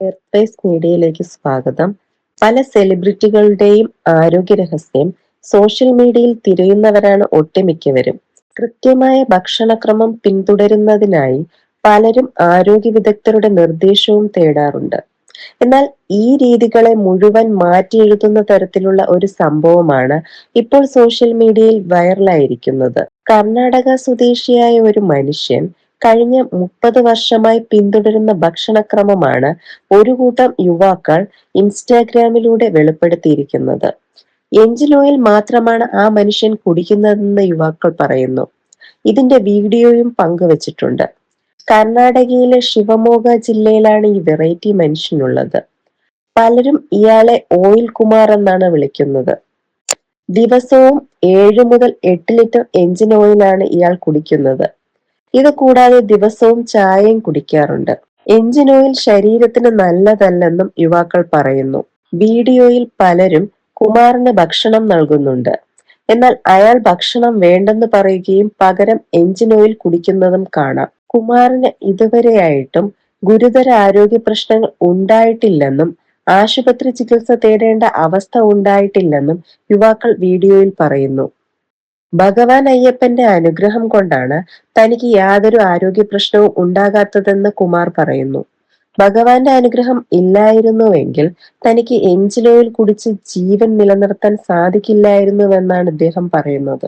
Airspace മീഡിയയിലേക്ക് സ്വാഗതം. പല സെലിബ്രിറ്റികളുടെയും ആരോഗ്യ രഹസ്യം സോഷ്യൽ മീഡിയയിൽ തിരയുന്നവരാണ് ഒട്ടുമിക്കവരും. കൃത്യമായ ഭക്ഷണക്രമം പിന്തുടരുന്നതിനായി പലരും ആരോഗ്യ വിദഗ്ധരുടെ നിർദ്ദേശവും തേടാറുണ്ട്. എന്നാൽ ഈ രീതികളെ മുഴുവൻ മാറ്റി എഴുതുന്ന തരത്തിലുള്ള ഒരു സംഭവമാണ് ഇപ്പോൾ സോഷ്യൽ മീഡിയയിൽ വൈറലായിരിക്കുന്നത് കർണാടക സ്വദേശിയായ ഒരു മനുഷ്യൻ കഴിഞ്ഞ മുപ്പത് വർഷമായി പിന്തുടരുന്ന ഭക്ഷണക്രമമാണ് ഒരു കൂട്ടം യുവാക്കൾ ഇൻസ്റ്റാഗ്രാമിലൂടെ വെളിപ്പെടുത്തിയിരിക്കുന്നത്. എഞ്ചിൻ ഓയിൽ മാത്രമാണ് ആ മനുഷ്യൻ കുടിക്കുന്നതെന്ന് യുവാക്കൾ പറയുന്നു. ഇതിന്റെ വീഡിയോയും പങ്കുവച്ചിട്ടുണ്ട്. കർണാടകയിലെ ശിവമോഗ ജില്ലയിലാണ് ഈ വെറൈറ്റി മനുഷ്യനുള്ളത്. പലരും ഇയാളെ ഓയിൽ കുമാർ എന്നാണ് വിളിക്കുന്നത്. ദിവസവും ഏഴ് മുതൽ എട്ട് ലിറ്റർ എഞ്ചിൻ ഓയിലാണ് ഇയാൾ കുടിക്കുന്നത്. ഇത് കൂടാതെ ദിവസവും ചായയും കുടിക്കാറുണ്ട്. എഞ്ചിൻ ഓയിൽ ശരീരത്തിന് നല്ലതല്ലെന്നും യുവാക്കൾ പറയുന്നു. വീഡിയോയിൽ പലരും കുമാറിന് ഭക്ഷണം നൽകുന്നുണ്ട്. എന്നാൽ അയാൾ ഭക്ഷണം വേണ്ടെന്ന് പറയുകയും പകരം എഞ്ചിൻ ഓയിൽ കുടിക്കുന്നതും കാണാം. കുമാറിന് ഇതുവരെയായിട്ടും ഗുരുതര ആരോഗ്യ പ്രശ്നങ്ങൾ ഉണ്ടായിട്ടില്ലെന്നും ആശുപത്രി ചികിത്സ തേടേണ്ട അവസ്ഥ ഉണ്ടായിട്ടില്ലെന്നും യുവാക്കൾ വീഡിയോയിൽ പറയുന്നു. ഭഗവാൻ അയ്യപ്പന്റെ അനുഗ്രഹം കൊണ്ടാണ് തനിക്ക് യാതൊരു ആരോഗ്യ പ്രശ്നവും ഉണ്ടാകാത്തതെന്ന് കുമാർ പറയുന്നു. ഭഗവാന്റെ അനുഗ്രഹം ഇല്ലായിരുന്നുവെങ്കിൽ തനിക്ക് എഞ്ചിലോയിൽ കുടിച്ച് ജീവൻ നിലനിർത്താൻ സാധിക്കില്ലായിരുന്നുവെന്നാണ് ഇദ്ദേഹം പറയുന്നത്.